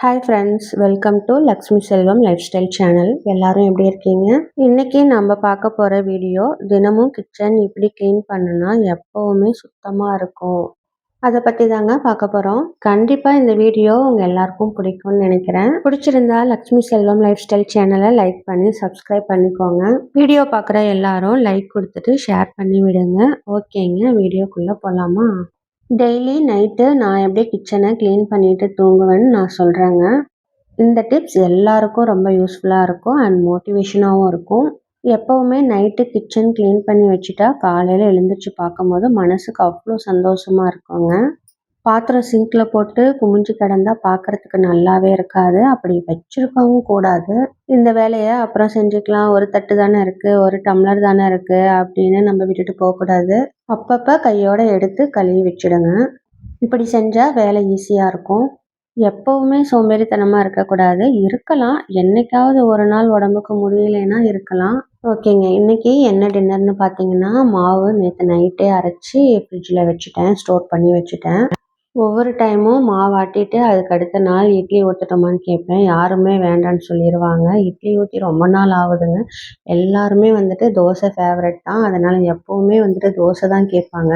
Hi friends welcome to Lakshmi Selvam lifestyle channel எல்லாரும் எப்படி இருக்கீங்க? இன்னைக்கு நம்ம பார்க்க போகிற வீடியோ தினமும் கிச்சன் இப்படி க்ளீன் பண்ணுனா எப்போவுமே சுத்தமாக இருக்கும். அதை பற்றி தாங்க பார்க்க போகிறோம் கண்டிப்பாக இந்த வீடியோ உங்கள் எல்லாருக்கும் பிடிக்கும்னு நினைக்கிறேன். பிடிச்சிருந்தா லக்ஷ்மி செல்வம் லைஃப் ஸ்டைல் சேனலை லைக் பண்ணி சப்ஸ்கிரைப் பண்ணிக்கோங்க. வீடியோ பார்க்குற எல்லாரும் லைக் கொடுத்துட்டு ஷேர் பண்ணி விடுங்க. ஓகேங்க வீடியோக்குள்ளே போகலாமா டெய்லி நைட்டு நான் எப்படி கிச்சனை க்ளீன் பண்ணிட்டு தூங்குவேன்னு நான் சொல்கிறேங்க இந்த டிப்ஸ் எல்லாருக்கும் ரொம்ப யூஸ்ஃபுல்லாக இருக்கும் அண்ட் மோட்டிவேஷனாகவும் இருக்கும். எப்போவுமே நைட்டு கிச்சன் க்ளீன் பண்ணி வச்சுட்டா காலையில் எழுந்திரிச்சு பார்க்கும்போது மனசுக்கு அவ்வளோ சந்தோஷமாக இருக்குங்க. பாத்திரம் சிங்கில் போட்டு குமிஞ்சு கிடந்தா பார்க்கறதுக்கு நல்லாவே இருக்காது. அப்படி வச்சுருக்கவும் கூடாது. இந்த வேலையை அப்புறம் செஞ்சுக்கலாம். ஒரு தட்டு தானே இருக்குது ஒரு டம்ளர் தானே இருக்குது அப்படின்னு நம்ம விட்டுட்டு போகக்கூடாது அப்பப்போ கையோடு எடுத்து கழுவி வச்சுடுங்க. இப்படி செஞ்சால் வேலை ஈஸியாக இருக்கும். எப்போவுமே சோம்பேறித்தனமாக இருக்கக்கூடாது. இருக்கலாம். என்னைக்காவது ஒரு நாள் உடம்புக்கு முடியலைன்னா இருக்கலாம். ஓகேங்க. இன்னைக்கு என்ன டின்னர்னு பார்த்தீங்கன்னா மாவு நேற்று நைட்டே அரைச்சி ஃப்ரிட்ஜில் வச்சுட்டேன். ஸ்டோர் பண்ணி வச்சுட்டேன். ஒவ்வொரு டைமும் மாவாட்டிட்டு அதுக்கு அடுத்த நாள் இட்லி ஊற்றட்டுமான்னு கேட்பேன் யாருமே வேண்டான்னு சொல்லிடுவாங்க இட்லி ஊற்றி ரொம்ப நாள் ஆகுதுங்க. எல்லாருமே வந்துட்டு தோசை ஃபேவரட் தான். அதனால் எப்போவுமே வந்துட்டு தோசை தான் கேட்பாங்க.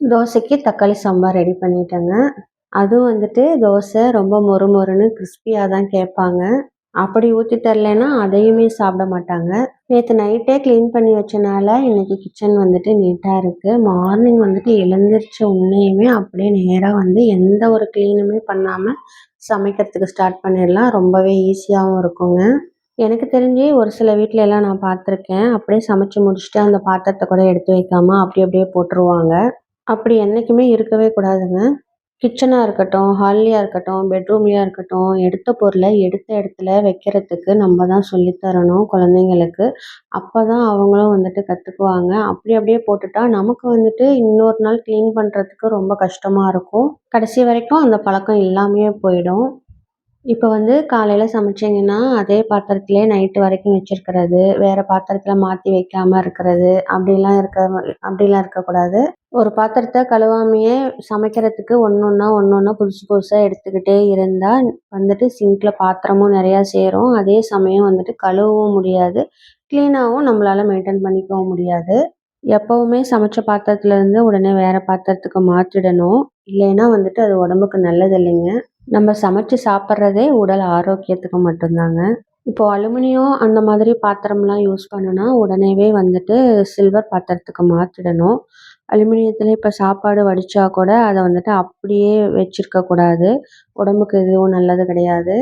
தோசைக்கு தக்காளி சாம்பார் ரெடி பண்ணிட்டேங்க. அதுவும் வந்துட்டு தோசை ரொம்ப மொறு மொறுன்னு கிறிஸ்பியாக தான் கேட்பாங்க. அப்படி ஊற்றி தரலைன்னா அதையுமே சாப்பிட மாட்டாங்க. நேற்று நைட்டே க்ளீன் பண்ணி வச்சனால இன்றைக்கி கிச்சன் வந்துட்டு நீட்டாக இருக்குது மார்னிங் வந்துட்டு எழுந்திரிச்ச உன்னையுமே அப்படியே நேராக வந்து எந்த ஒரு க்ளீனுமே பண்ணாமல் சமைக்கிறதுக்கு ஸ்டார்ட் பண்ணிடலாம். ரொம்பவே ஈஸியாகவும் இருக்குங்க. எனக்கு தெரிஞ்சு ஒரு சில வீட்டில எல்லாம் நான் பார்த்துருக்கேன். அப்படியே சமைச்சு முடிச்சுட்டு அந்த பாத்திரத்தை கூட எடுத்து வைக்காம அப்படி அப்படியே போட்டுருவாங்க. அப்படி என்றைக்குமே இருக்கவே கூடாதுங்க. கிச்சனாக இருக்கட்டும் ஹால்லையாக இருக்கட்டும் பெட்ரூம்லையாக இருக்கட்டும் எடுத்த பொருளை எடுத்த இடத்துல வைக்கிறதுக்கு நம்ம தான் சொல்லி தரணும் குழந்தைங்களுக்கு. அப்போ தான் அவங்களும் வந்துட்டு கற்றுக்குவாங்க அப்படி அப்படியே போட்டுட்டா நமக்கு வந்துட்டு இன்னொரு நாள் க்ளீன் பண்ணுறதுக்கு ரொம்ப கஷ்டமாக இருக்கும். கடைசி வரைக்கும் அந்த பழக்கம் இல்லாமையே போயிடும். இப்போ வந்து காலையில் சமைச்சிங்கன்னா அதே பாத்திரத்திலே நைட்டு வரைக்கும் வச்சிருக்கிறது. வேறு பாத்திரத்தில் மாற்றி வைக்காமல் இருக்கிறது. அப்படிலாம் இருக்க அப்படிலாம் இருக்கக்கூடாது. ஒரு பாத்திரத்தை கழுவாமையே சமைக்கிறதுக்கு ஒன்று ஒன்றா ஒன்று ஒன்றா புதுசு புதுசாக எடுத்துக்கிட்டே இருந்தால் வந்துட்டு சிங்கில் பாத்திரமும் நிறையா சேரும். அதே சமயம் வந்துட்டு கழுவவும் முடியாது. க்ளீனாகவும் நம்மளால் மெயின்டைன் பண்ணிக்கவும் முடியாது. எப்போவுமே சமைச்ச பாத்திரத்துலேருந்து உடனே வேறு பாத்திரத்துக்கு மாற்றிடணும் இல்லைன்னா வந்துட்டு அது உடம்புக்கு நல்லது இல்லைங்க. நம்ம சமைச்சு சாப்பிட்றதே உடல் ஆரோக்கியத்துக்கு மட்டும்தாங்க. இப்போ அலுமினியம் அந்த மாதிரி பாத்திரம்லாம் யூஸ் பண்ணுனா உடனேவே வந்துட்டு சில்வர் பாத்திரத்துக்கு மாற்றிடணும் அலுமினியத்தில் இப்போ சாப்பாடு வடித்தா கூட அதை வந்துட்டு அப்படியே வச்சுருக்கக்கூடாது உடம்புக்கு எதுவும் நல்லது கிடையாது.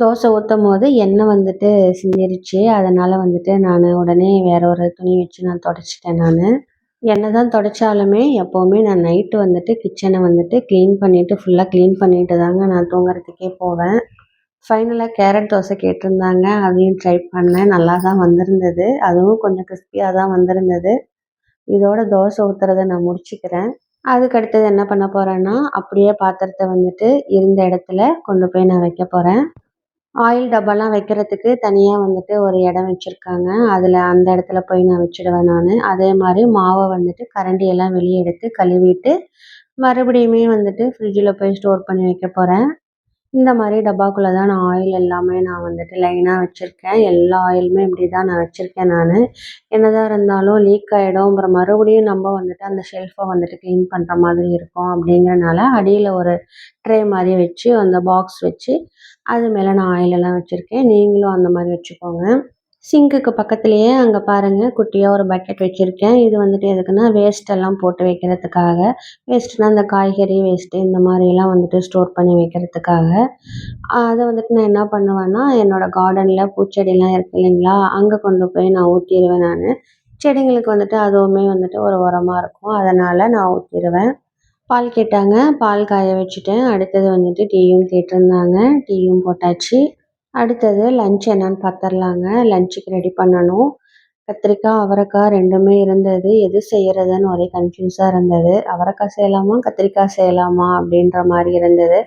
தோசை ஊற்றும் போது எண்ணெய் வந்துட்டு சிந்திருச்சு. அதனால் வந்துட்டு நான் உடனே வேற ஒரு துணி வச்சு நான் தொடச்சிட்டேன் நான். என்ன தான் துடைச்சாலுமே எப்போவுமே நான் நைட்டு வந்துட்டு கிச்சனை வந்துட்டு க்ளீன் பண்ணிவிட்டு ஃபுல்லாக க்ளீன் பண்ணிவிட்டு தாங்க நான் தூங்குறதுக்கே போவேன். ஃபைனலாக கேரட் தோசை கேட்டிருந்தாங்க. அதையும் ட்ரை பண்ணேன். நல்லா தான் வந்திருந்தது. அதுவும் கொஞ்சம் கிறிஸ்பியாக தான் வந்திருந்தது. இதோட தோசை ஊற்றுறத நான் முடிச்சுக்கிறேன். அதுக்கு அடுத்தது என்ன பண்ண போகிறேன்னா அப்படியே பாத்திரத்தை வந்துட்டு இருந்த இடத்துல கொண்டு போய் நான் வைக்க போகிறேன் ஆயில் டப்பாலாம் வைக்கிறதுக்கு தனியாக வந்துட்டு ஒரு இடம் வச்சுருக்காங்க. அதில் அந்த இடத்துல போய் நான் வச்சுடுவேன் நான். அதே மாதிரி மாவை வந்துட்டு கரண்டியெல்லாம் வெளியே எடுத்து கழுவிட்டு மறுபடியுமே வந்துட்டு ஃப்ரிட்ஜில் போய் ஸ்டோர் பண்ணி வைக்க போகிறேன் இந்த மாதிரி டப்பாக்குள்ளே தான் நான் ஆயில் எல்லாமே நான் வந்துட்டு லைனாக வச்சுருக்கேன். எல்லா ஆயிலுமே இப்படி தான் நான் வச்சுருக்கேன் நான். என்னதான் இருந்தாலும் லீக் ஆகிடும் அப்புறம் மறுபடியும் நம்ம வந்துட்டு அந்த ஷெல்ஃபை வந்துட்டு க்ளீன் பண்ணுற மாதிரி இருக்கும் அப்படிங்கிறனால அடியில் ஒரு ட்ரே மாதிரி வச்சு அந்த பாக்ஸ் வச்சு அது மேலே நான் ஆயிலெல்லாம் வச்சுருக்கேன். நீங்களும் அந்த மாதிரி வச்சுக்கோங்க. சிங்க்குக்கு பக்கத்துலேயே அங்கே பாருங்கள் குட்டியாக ஒரு பக்கெட் வச்சுருக்கேன். இது வந்துட்டு எதுக்குன்னா வேஸ்ட்டெல்லாம் போட்டு வைக்கிறதுக்காக. வேஸ்ட்டுனா அந்த காய்கறி வேஸ்ட்டு இந்த மாதிரிலாம் வந்துட்டு ஸ்டோர் பண்ணி வைக்கிறதுக்காக. அதை வந்துட்டு நான் என்ன பண்ணுவேன்னா என்னோடய கார்டனில் பூச்செடிலாம் இருக்குது இல்லைங்களா அங்கே கொண்டு போய் நான் ஊற்றிடுவேன் நான். செடிங்களுக்கு வந்துட்டு அதுவுமே வந்துட்டு ஒரு உரமாக இருக்கும். அதனால் நான் ஊற்றிடுவேன் பால் கேட்டாங்க பால் காய வச்சுட்டேன். அடுத்தது வந்துட்டு டீயும் கேட்டிருந்தாங்க. டீயும் போட்டாச்சு. அடுத்தது லன்ச் என்னன்னு பார்த்துர்லாங்க லன்ச்சுக்கு ரெடி பண்ணணும். கத்திரிக்காய் அவரைக்காய் ரெண்டுமே இருந்தது. எது செய்கிறதுன்னு ஒரே கன்ஃப்யூஸாக இருந்தது. அவரைக்காய் செய்யலாமா கத்திரிக்காய் செய்யலாமா அப்படின்ற மாதிரி இருந்தது.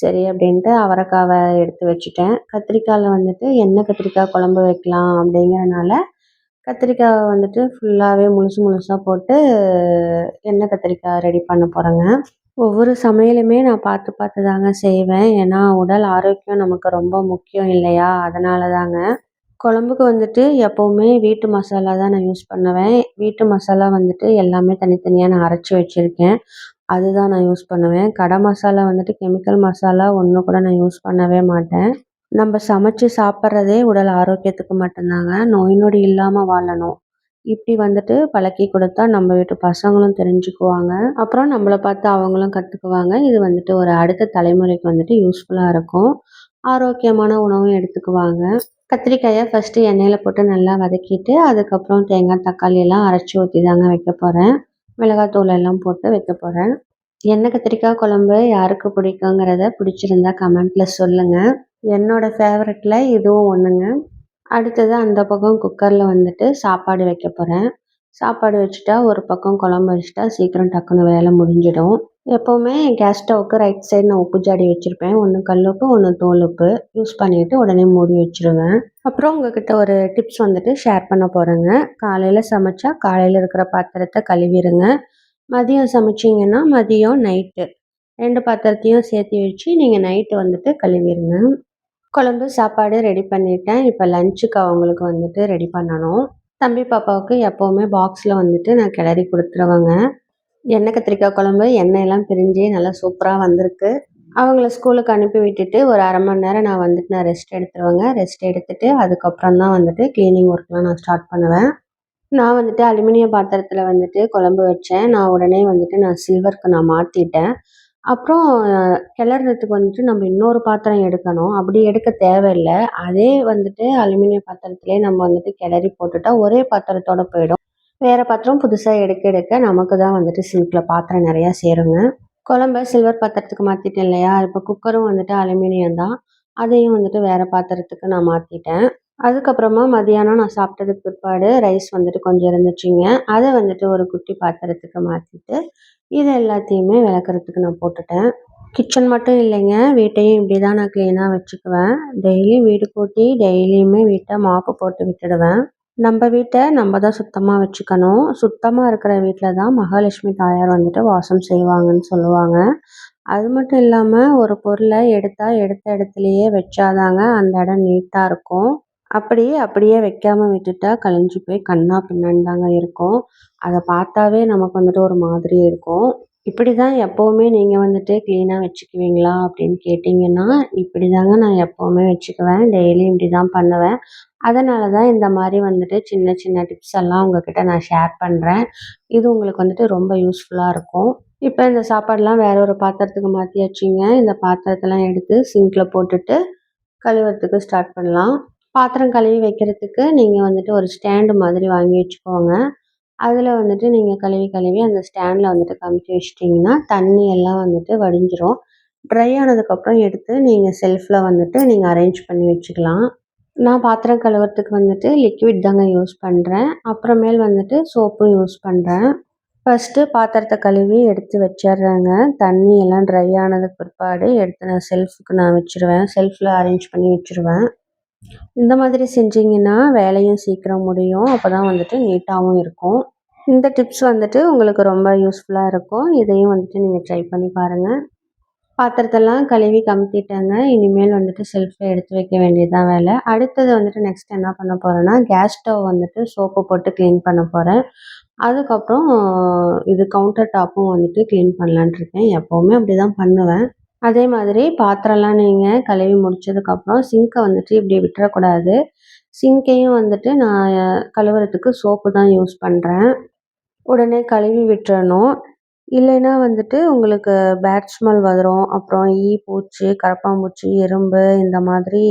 சரி அப்படின்ட்டு அவரைக்காவை எடுத்து வச்சுட்டேன். கத்திரிக்காயில் வந்துட்டு எண்ணெய் கத்திரிக்காய் குழம்பு வைக்கலாம் அப்படிங்கிறனால கத்திரிக்காவை வந்துட்டு ஃபுல்லாகவே முழுசு முழுசாக போட்டு எண்ணெய் கத்திரிக்காய் ரெடி பண்ண போகிறேங்க ஒவ்வொரு சமையலுமே நான் பார்த்து பார்த்து தாங்க செய்வேன். ஏன்னா, உடல் ஆரோக்கியம் நமக்கு ரொம்ப முக்கியம் இல்லையா? அதனால தாங்க. குழம்புக்கு வந்துட்டு எப்போவுமே வீட்டு மசாலா தான் நான் யூஸ் பண்ணுவேன். வீட்டு மசாலா வந்துட்டு எல்லாமே தனித்தனியாக நான் அரைச்சி வச்சுருக்கேன் அதுதான் நான் யூஸ் பண்ணுவேன். கடை மசாலா வந்துட்டு கெமிக்கல் மசாலா ஒன்று கூட நான் யூஸ் பண்ணவே மாட்டேன். நம்ம சமைச்சு சாப்பிட்றதே உடல் ஆரோக்கியத்துக்கு மட்டும்தாங்க. நோய் நொடி இல்லாமல் வாழணும். இப்படி வந்துட்டு பழக்கி கொடுத்தா நம்ம வீட்டு பசங்களும் தெரிஞ்சுக்குவாங்க. அப்புறம் நம்மள பார்த்து அவங்களும் கற்றுக்குவாங்க இது வந்துட்டு ஒரு அடுத்த தலைமுறைக்கு வந்துட்டு யூஸ்ஃபுல்லாக இருக்கும். ஆரோக்கியமான உணவும் எடுத்துக்குவாங்க. கத்திரிக்காயை ஃபஸ்ட்டு எண்ணெயில் போட்டு நல்லா வதக்கிட்டு, அதுக்கப்புறம் தேங்காய், தக்காளி எல்லாம் அரைச்சி ஊற்றி தாங்க வைக்க போகிறேன் மிளகாத்தூள் எல்லாம் போட்டு வைக்க போகிறேன் எண்ணெய் கத்திரிக்காய் குழம்பு யாருக்கு பிடிக்குங்கிறத பிடிச்சிருந்தா கமெண்ட்டில் சொல்லுங்கள் என்னோடய ஃபேவரட்டில் இதுவும் ஒன்றுங்க. அடுத்தது அந்த பக்கம் குக்கரில் வந்துட்டு சாப்பாடு வைக்க போகிறேன் சாப்பாடு வச்சுட்டா ஒரு பக்கம் குழம்பு வச்சுட்டா சீக்கிரம் டக்குன்னு வேலை முடிஞ்சிடும். எப்போவுமே கேஸ் ஸ்டவ்வுக்கு ரைட் சைடு நான் உப்பு ஜாடி வச்சுருப்பேன். ஒன்று கல்லுப்பு ஒன்று தோலுப்பு யூஸ் பண்ணிவிட்டு உடனே மூடி வச்சுருவேன். அப்புறம் உங்ககிட்ட ஒரு டிப்ஸ் வந்துட்டு ஷேர் பண்ண போகிறேங்க காலையில் சமைச்சா காலையில் இருக்கிற பாத்திரத்தை கழுவிடுங்க மதியம் சமைச்சிங்கன்னா மதியம் நைட்டு. ரெண்டு பாத்திரத்தையும் சேர்த்து வச்சு நீங்கள் நைட்டு வந்துட்டு கழுவிடுங்க குழம்பு சாப்பாடு ரெடி பண்ணிட்டேன். இப்போ லஞ்சுக்கு அவங்களுக்கு வந்துட்டு ரெடி பண்ணணும். தம்பி பாப்பாவுக்கு எப்போவுமே பாக்ஸில் வந்துட்டு நான் கிளறி கொடுத்துருவேங்க. எண்ணெய் கத்திரிக்காய் குழம்பு எண்ணெயெல்லாம் பிரிஞ்சு நல்லா சூப்பராக வந்திருக்கு. அவங்கள ஸ்கூலுக்கு அனுப்பி விட்டுட்டு ஒரு அரை மணி நேரம் நான் வந்துட்டு நான் ரெஸ்ட் எடுத்துருவேங்க. ரெஸ்ட் எடுத்துகிட்டு அதுக்கப்புறம் தான் வந்துட்டு க்ளீனிங் ஒர்க்லாம் நான் ஸ்டார்ட் பண்ணுவேன். நான் வந்துட்டு அலுமினிய பாத்திரத்தில் வந்துட்டு குழம்பு வச்சேன். நான் உடனே வந்துட்டு நான் சில்வருக்கு நான் மாற்றிட்டேன் அப்புறம் கிளறதுக்கு வந்துட்டு நம்ம இன்னொரு பாத்திரம் எடுக்கணும். அப்படி எடுக்க தேவையில்ல. அதே வந்துட்டு அலுமினிய பாத்திரத்துலேயே நம்ம வந்துட்டு கிளறி போட்டுட்டா ஒரே பாத்திரத்தோட போயிடும். வேறு பாத்திரம் புதுசாக எடுக்க எடுக்க நமக்கு தான் வந்துட்டு சிங்கில் பாத்திரம் நிறையா சேருங்க. குழம்ப சில்வர் பாத்திரத்துக்கு மாற்றிட்டேன் இல்லையா? இப்போ குக்கரும் வந்துட்டு அலுமினியம் தான். அதையும் வந்துட்டு வேறு பாத்திரத்துக்கு நான் மாற்றிட்டேன் அதுக்கப்புறமா மதியானம் நான் சாப்பிட்டதுக்கு பிற்பாடு ரைஸ் வந்துட்டு கொஞ்சம் இருந்துச்சுங்க. அதை வந்துட்டு ஒரு குட்டி பாத்திரத்துக்கு மாற்றிட்டு இது எல்லாத்தையுமே விளக்குறதுக்கு நான் போட்டுட்டேன். கிச்சன் மட்டும் இல்லைங்க. வீட்டையும் இப்படி தான் நான் க்ளீனாக வச்சுக்குவேன். டெய்லியும் வீடு கூட்டி டெய்லியுமே வீட்டை மாப்பு போட்டு விட்டுடுவேன். நம்ம வீட்டை நம்ம தான் சுத்தமாக வச்சுக்கணும். சுத்தமாக இருக்கிற வீட்டில் தான் மகாலட்சுமி தாயார் வந்துட்டு வாசம் செய்வாங்கன்னு சொல்லுவாங்க. அது மட்டும் இல்லாமல் ஒரு பொருளை எடுத்தால் எடுத்த இடத்துலையே வச்சாதாங்க அந்த இடம் நீட்டாக இருக்கும். அப்படியே அப்படியே வைக்காமல் விட்டுட்டா கலைஞ்சி போய் கண்ணா பின்னான்னு தாங்க இருக்கும். அதை பார்த்தாவே நமக்கு வந்துட்டு ஒரு மாதிரி இருக்கும். இப்படி தான் எப்போவுமே நீங்கள் வந்துட்டு க்ளீனாக வச்சுக்குவீங்களா அப்படின்னு கேட்டிங்கன்னா இப்படி தாங்க நான் எப்போவுமே வச்சுக்குவேன். டெய்லியும் இப்படி தான் பண்ணுவேன். அதனால தான் இந்த மாதிரி வந்துட்டு சின்ன சின்ன டிப்ஸ் எல்லாம் உங்ககிட்ட நான் ஷேர் பண்ணுறேன் இது உங்களுக்கு வந்துட்டு ரொம்ப யூஸ்ஃபுல்லாக இருக்கும். இப்போ இந்த சாப்பாடெலாம் வேற ஒரு பாத்திரத்துக்கு மாற்றியாச்சுங்க இந்த பாத்திரத்தெல்லாம் எடுத்து சிங்கில் போட்டுட்டு கழுவுறதுக்கு ஸ்டார்ட் பண்ணலாம். பாத்திரம் கழுவி வைக்கிறதுக்கு நீங்கள் வந்துட்டு ஒரு ஸ்டாண்டு மாதிரி வாங்கி வச்சுக்கோங்க. அதில் வந்துட்டு நீங்கள் கழுவி கழுவி அந்த ஸ்டாண்டில் வந்துட்டு கமிச்சு வச்சிட்டிங்கன்னா தண்ணி எல்லாம் வந்துட்டு வடிஞ்சிரும். ட்ரை ஆனதுக்கப்புறம் எடுத்து நீங்கள் செல்ஃபில் வந்துட்டு நீங்கள் அரேஞ்ச் பண்ணி வச்சுக்கலாம். நான் பாத்திரம் கழுவுறதுக்கு வந்துட்டு லிக்விட் தாங்க யூஸ் பண்ணுறேன் அப்புறமேல் வந்துட்டு சோப்பும் யூஸ் பண்ணுறேன் ஃபஸ்ட்டு பாத்திரத்தை கழுவி எடுத்து வச்சிட்றேங்க. தண்ணி எல்லாம் ட்ரை ஆனதுக்கு பிற்பாடு எடுத்து நான் செல்ஃபுக்கு நான் வச்சுருவேன். செல்ஃபில் அரேஞ்ச் பண்ணி வச்சுருவேன். இந்த மாதிரி செஞ்சிங்கன்னா வேலையும் சீக்கிரம் முடியும். அப்போ தான் வந்துட்டு நீட்டாகவும் இருக்கும். இந்த டிப்ஸ் வந்துட்டு உங்களுக்கு ரொம்ப யூஸ்ஃபுல்லாக இருக்கும். இதையும் வந்துட்டு நீங்கள் ட்ரை பண்ணி பாருங்கள் பாத்திரத்தெல்லாம் கழுவி கமுத்திட்டேங்க. இனிமேல் வந்துட்டு செல்ஃபில் எடுத்து வைக்க வேண்டியதுதான் வேலை. அடுத்தது வந்துட்டு நெக்ஸ்ட் என்ன பண்ண போகிறேன்னா கேஸ் ஸ்டவ் வந்துட்டு சோப்பு போட்டு க்ளீன் பண்ண போகிறேன் அதுக்கப்புறம் இது கவுண்டர் டாப்பும் வந்துட்டு க்ளீன் பண்ணலான்ட்டு இருக்கேன். எப்போவுமே அப்படி தான் பண்ணுவேன். அதே மாதிரி பாத்திரம்லாம் நீங்கள் கழுவி முடிச்சதுக்கப்புறம் சிங்க்கை வந்துட்டு இப்படி விட்டுறக்கூடாது. சிங்க்கையும் வந்துட்டு நான் கழுவுறதுக்கு சோப்பு தான் யூஸ் பண்ணுறேன் உடனே கழுவி விட்டுறணும். இல்லைன்னா வந்துட்டு உங்களுக்கு பேட் ஸ்மெல் வரும். அப்புறம் ஈ பூச்சி கரப்பான்பூச்சி எறும்பு இந்த மாதிரி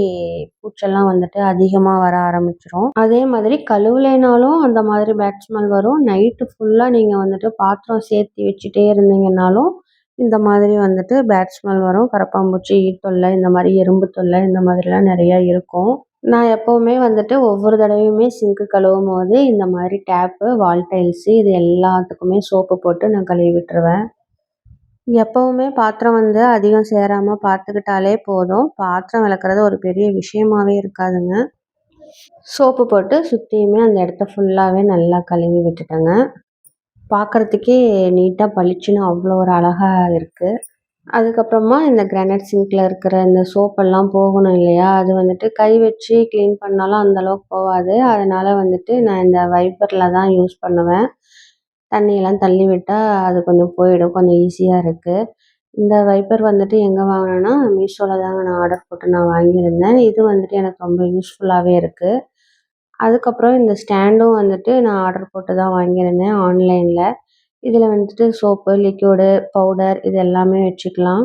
பூச்செல்லாம் வந்துட்டு அதிகமாக வர ஆரம்பிச்சிரும். அதே மாதிரி கழுவுலைனாலும் அந்த மாதிரி பேட் ஸ்மெல் வரும். நைட்டு ஃபுல்லாக நீங்கள் வந்துட்டு பாத்திரம் சேர்த்து வச்சுட்டே இருந்தீங்கன்னாலும் இந்த மாதிரி வந்துட்டு பேட் ஸ்மெல் வரும். கரப்பான்பூச்சி ஈ தொல்லை இந்த மாதிரி எறும்பு தொல்லை இந்த மாதிரிலாம் நிறையா இருக்கும். நான் எப்போவுமே வந்துட்டு ஒவ்வொரு தடவையுமே சிங்க்கு கழுவும் போது இந்த மாதிரி டேப்பு வால் டைல்ஸு இது எல்லாத்துக்குமே சோப்பு போட்டு நான் கழுவி விட்டுருவேன். எப்போவுமே பாத்திரம் வந்து அதிகம் சேராமல் பார்த்துக்கிட்டாலே போதும். பாத்திரம் விளக்குறது ஒரு பெரிய விஷயமாவே இருக்காதுங்க. சோப்பு போட்டு சுற்றியுமே அந்த இடத்த ஃபுல்லாகவே நல்லா கழுவி விட்டுட்டேங்க. பார்க்குறதுக்கே நீட்டாக பளிச்சுன்னு அவ்வளோ ஒரு அழகா இருக்குது அதுக்கப்புறமா இந்த கிரானைட் சிங்க்கில் இருக்கிற இந்த சோப்பெல்லாம் போகணும் இல்லையா? அது வந்துட்டு கை வச்சு க்ளீன் பண்ணாலும் அந்தளவுக்கு போகாது. அதனால் வந்துட்டு நான் இந்த வைப்பரில் தான் யூஸ் பண்ணுவேன். தண்ணியெல்லாம் தள்ளி விட்டால் அது கொஞ்சம் போயிடும். கொஞ்சம் ஈஸியாக இருக்குது இந்த வைப்பர் வந்துட்டு எங்கே வாங்கினேன்னா மீஷோவில் தாங்க நான் ஆர்டர் போட்டு நான் வாங்கியிருந்தேன். இது வந்துட்டு எனக்கு ரொம்ப யூஸ்ஃபுல்லாகவே இருக்குது அதுக்கப்புறம் இந்த ஸ்டாண்டும் வந்துட்டு நான் ஆர்டர் போட்டு தான் வாங்கியிருந்தேன் ஆன்லைனில் இதில் வந்துட்டு சோப்பு லிக்யூடு பவுடர் இது எல்லாமே வச்சுக்கலாம்.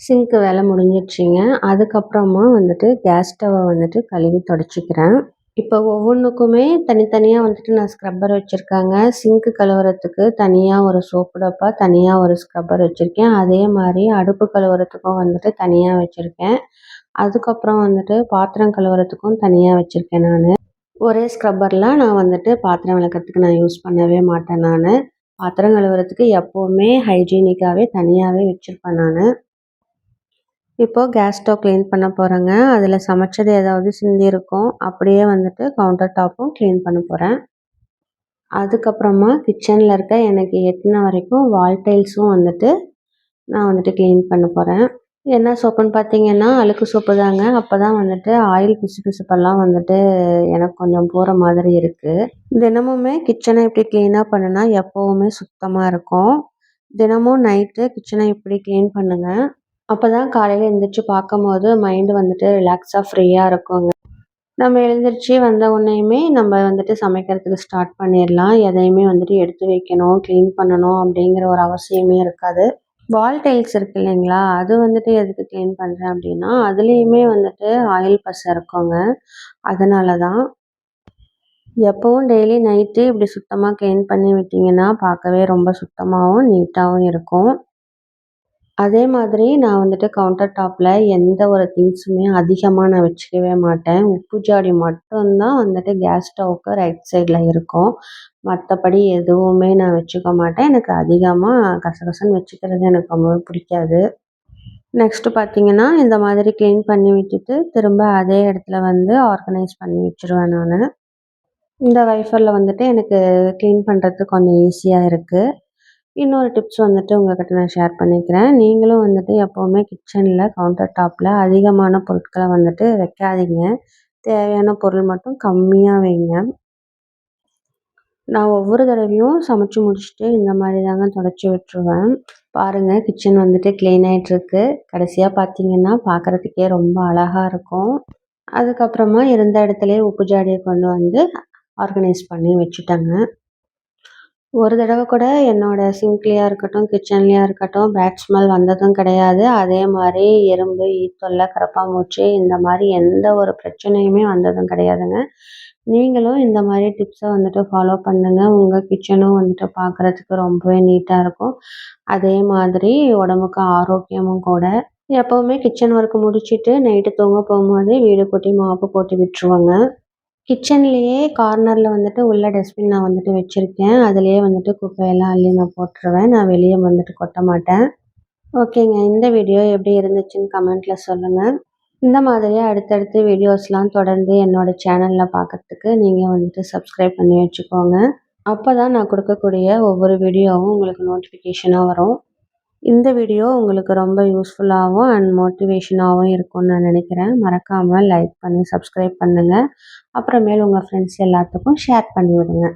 சிங்க்கு வேலை முடிஞ்சிடுச்சிங்க அதுக்கப்புறமா வந்துட்டு கேஸ் ஸ்டவ்வை வந்துட்டு கழுவி தொடச்சிக்கிறேன். இப்போ ஒவ்வொன்றுக்குமே தனித்தனியாக வந்துட்டு நான் ஸ்க்ரப்பர் வச்சுருக்காங்க. சிங்க்கு கழுவுறதுக்கு தனியாக ஒரு சோப்பு டப்பா தனியாக ஒரு ஸ்க்ரப்பர் வச்சுருக்கேன். அதே மாதிரி அடுப்பு கழுவுறதுக்கும் வந்துட்டு தனியாக வச்சுருக்கேன். அதுக்கப்புறம் வந்துட்டு பாத்திரம் கழுவுறதுக்கும் தனியாக வச்சுருக்கேன் நான். ஒரே ஸ்க்ரப்பரில் நான் வந்துட்டு பாத்திரம் விளக்கிறதுக்கு நான் யூஸ் பண்ணவே மாட்டேன் நான். பாத்திரம் கழுவுறதுக்கு எப்போவுமே ஹைஜீனிக்காகவே தனியாகவே வச்சுருப்பேன் நான். இப்போது கேஸ் ஸ்டவ் க்ளீன் பண்ண போகிறேங்க அதில் சமைச்சது ஏதாவது சிந்தியிருக்கும் அப்படியே வந்துட்டு கவுண்டர் டாப்பும் க்ளீன் பண்ண போகிறேன் அதுக்கப்புறமா கிச்சனில் இருக்க எனக்கு எட்டின வரைக்கும் வால் டைல்ஸும் வந்துட்டு நான் வந்துட்டு க்ளீன் பண்ண போகிறேன் என்ன சோப்புன்னு பார்த்தீங்கன்னா அழுக்கு சோப்பு தாங்க. அப்போ தான் வந்துட்டு ஆயில் பிசு பிசுப்பெல்லாம் வந்துட்டு எனக்கு கொஞ்சம் போகிற மாதிரி இருக்குது தினமுமே கிச்சனை இப்படி க்ளீனாக பண்ணுனா எப்போவுமே சுத்தமாக இருக்கும். தினமும் நைட்டு கிச்சனை இப்படி க்ளீன் பண்ணுங்கள் அப்போ தான் காலையில் எழுந்திரிச்சு பார்க்கும்போது மைண்டு வந்துட்டு ரிலாக்ஸாக ஃப்ரீயாக இருக்குங்க. நம்ம எழுந்திரிச்சு வந்த உடனேயுமே நம்ம வந்துட்டு சமைக்கிறதுக்கு ஸ்டார்ட் பண்ணிடலாம். எதையுமே வந்துட்டு எடுத்து வைக்கணும் க்ளீன் பண்ணணும் அப்படிங்கிற ஒரு அவசியமே இருக்காது. வால் டைல்ஸ் இருக்கு இல்லைங்களா? அது வந்துட்டு எதுக்கு க்ளீன் பண்ணுறேன் அப்படின்னா அதுலேயுமே வந்துட்டு ஆயில் பசை இருக்குங்க. அதனால தான் எப்போவும் டெய்லி நைட்டு இப்படி சுத்தமாக க்ளீன் பண்ணி விட்டிங்கன்னா பார்க்கவே ரொம்ப சுத்தமாகவும் நீட்டாகவும் இருக்கும். அதே மாதிரி நான் வந்துட்டு கவுண்டர் டாப்பில் எந்த ஒரு திங்ஸுமே அதிகமாக நான் வச்சுக்கவே மாட்டேன். உப்பு ஜாடி மட்டும்தான் வந்துட்டு கேஸ் ஸ்டவ்வுக்கு ரைட் சைடில் இருக்கும். மற்றபடி எதுவுமே நான் வச்சுக்க மாட்டேன். எனக்கு அதிகமாக கசகசன்னு வச்சுக்கிறது எனக்கு ரொம்ப பிடிக்காது. நெக்ஸ்ட்டு பார்த்தீங்கன்னா இந்த மாதிரி க்ளீன் பண்ணி விட்டுட்டு திரும்ப அதே இடத்துல வந்து ஆர்கனைஸ் பண்ணி வச்சுருவேன் நான். இந்த வைஃபரில் வந்துட்டு எனக்கு க்ளீன் பண்ணுறது கொஞ்சம் ஈஸியாக இருக்குது இன்னொரு டிப்ஸ் வந்துட்டு உங்கள்கிட்ட நான் ஷேர் பண்ணிக்கிறேன். நீங்களும் வந்துட்டு எப்போவுமே கிச்சனில் கவுண்டர் டாப்பில் அதிகமான பொருட்களை வந்துட்டு வைக்காதீங்க. தேவையான பொருள் மட்டும் கம்மியாக வைங்க. நான் ஒவ்வொரு தடவையும் சமைச்சு முடிச்சுட்டு இந்த மாதிரி தாங்க தொடச்சி விட்டுருவேன். பாருங்கள் கிச்சன் வந்துட்டு க்ளீன் ஆகிட்டுருக்கு கடைசியாக பார்த்தீங்கன்னா பார்க்குறதுக்கே ரொம்ப அழகாக இருக்கும். அதுக்கப்புறமா இருந்த இடத்துலையே உப்பு ஜாடியை கொண்டு வந்து ஆர்கனைஸ் பண்ணி வச்சுட்டேங்க. ஒரு தடவை கூட என்னோடய சிங்க்லேயா இருக்கட்டும் கிச்சன்லேயா இருக்கட்டும் பேட் ஸ்மெல் வந்ததும் கிடையாது. அதே மாதிரி எறும்பு ஈத்தொல்லை கரப்பாம்பூச்சி இந்த மாதிரி எந்த ஒரு பிரச்சனையுமே வந்ததும் கிடையாதுங்க. நீங்களும் இந்த மாதிரி டிப்ஸை வந்துட்டு ஃபாலோ பண்ணுங்கள் உங்கள் கிச்சனும் வந்துட்டு பார்க்குறதுக்கு ரொம்பவே நீட்டாக இருக்கும். அதே மாதிரி உடம்புக்கு ஆரோக்கியமும் கூட. எப்போவுமே கிச்சன் ஒர்க் முடிச்சுட்டு நைட்டு தூங்க போகும்போது வீடு கூட்டி மாப்பு போட்டு விட்டுருவாங்க. கிச்சன்லேயே கார்னரில் வந்துட்டு உள்ள டஸ்ட்பின் நான் வந்துட்டு வச்சுருக்கேன். அதுலேயே வந்துட்டு குப்பையெல்லாம் அள்ளி நான் போட்டுருவேன். நான் வெளியே வந்துட்டு கொட்ட மாட்டேன். ஓகேங்க. இந்த வீடியோ எப்படி இருந்துச்சுன்னு கமெண்ட்டில் சொல்லுங்கள் இந்த மாதிரியே அடுத்தடுத்து வீடியோஸ்லாம் தொடர்ந்து என்னோடய சேனலில் பார்க்குறதுக்கு நீங்கள் வந்துட்டு சப்ஸ்கிரைப் பண்ணி வச்சுக்கோங்க. அப்போ தான் நான் கொடுக்கக்கூடிய ஒவ்வொரு வீடியோவும் உங்களுக்கு நோட்டிஃபிகேஷனாக வரும். இந்த வீடியோ உங்களுக்கு ரொம்ப யூஸ்ஃபுல்லாகவும் அண்ட் மோட்டிவேஷனாகவும் இருக்கும்னு நான் நினைக்கிறேன். மறக்காமல் லைக் பண்ணி சப்ஸ்கிரைப் பண்ணுங்கள் அப்புறமேல் உங்கள் ஃப்ரெண்ட்ஸ் எல்லாத்துக்கும் ஷேர் பண்ணி விடுங்க